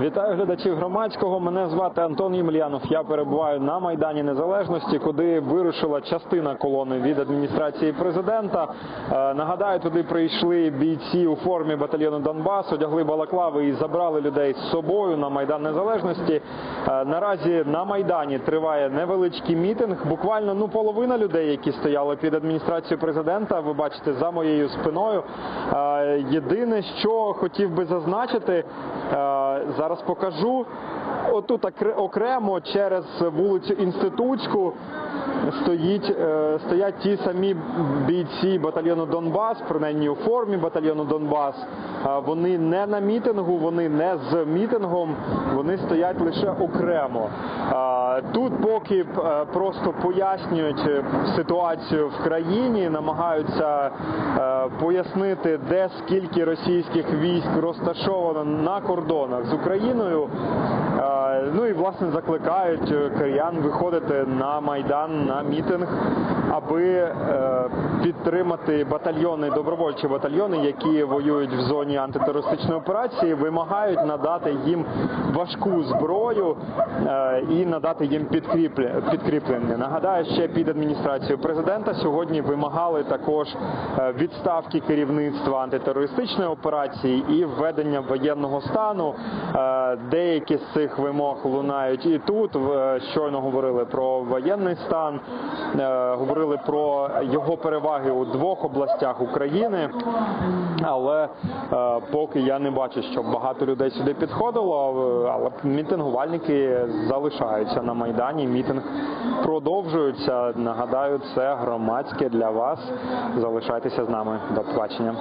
Вітаю глядачів громадського. Мене звати Антон Ємельянов. Я перебуваю на Майдані Незалежності, куди вирушила частина колони від адміністрації президента. Е, Нагадаю, туди прийшли бійці у формі батальйону Донбас, одягли балаклави і забрали людей з собою на Майдан Незалежності. Е, Наразі на Майдані триває невеличкий мітинг. Буквально ну половина людей, які стояли під адміністрацією президента. Ви бачите за моєю спиною. Е, Єдине, що хотів би зазначити, зараз покажу. Отут окремо через вулицю Інститутську стоїть, е, стоять ті самі бійці батальйону Донбас, принаймні у формі батальйону Донбас. Вони не на мітингу, вони не з мітингом, вони стоять лише окремо. Тут поки е, просто пояснюють е, ситуацію в країні, намагаються е, пояснити, де скільки російських військ розташовано на кордонах з Україною. Ну і власне закликають е, киян виходити на майдан на мітинг, аби е, підтримати батальйони, добровольчі батальйони, які воюють в зоні антитерористичної операції, вимагають надати їм важку зброю е, і надати їм підкріпле- підкріплення. Нагадаю, ще під адміністрацією президента сьогодні вимагали також відставки керівництва антитерористичної операції і введення воєнного стану. Деякі з цих вимог лунають і тут. Е, Щойно говорили про воєнний стан, е, говорили про його переваги у двох областях України. Але е, поки я не бачу, щоб багато людей сюди підходило, але мітингувальники залишаються на майдані. Мітинг продовжується. Нагадаю, це громадське для вас. Залишайтеся з нами. До побачення.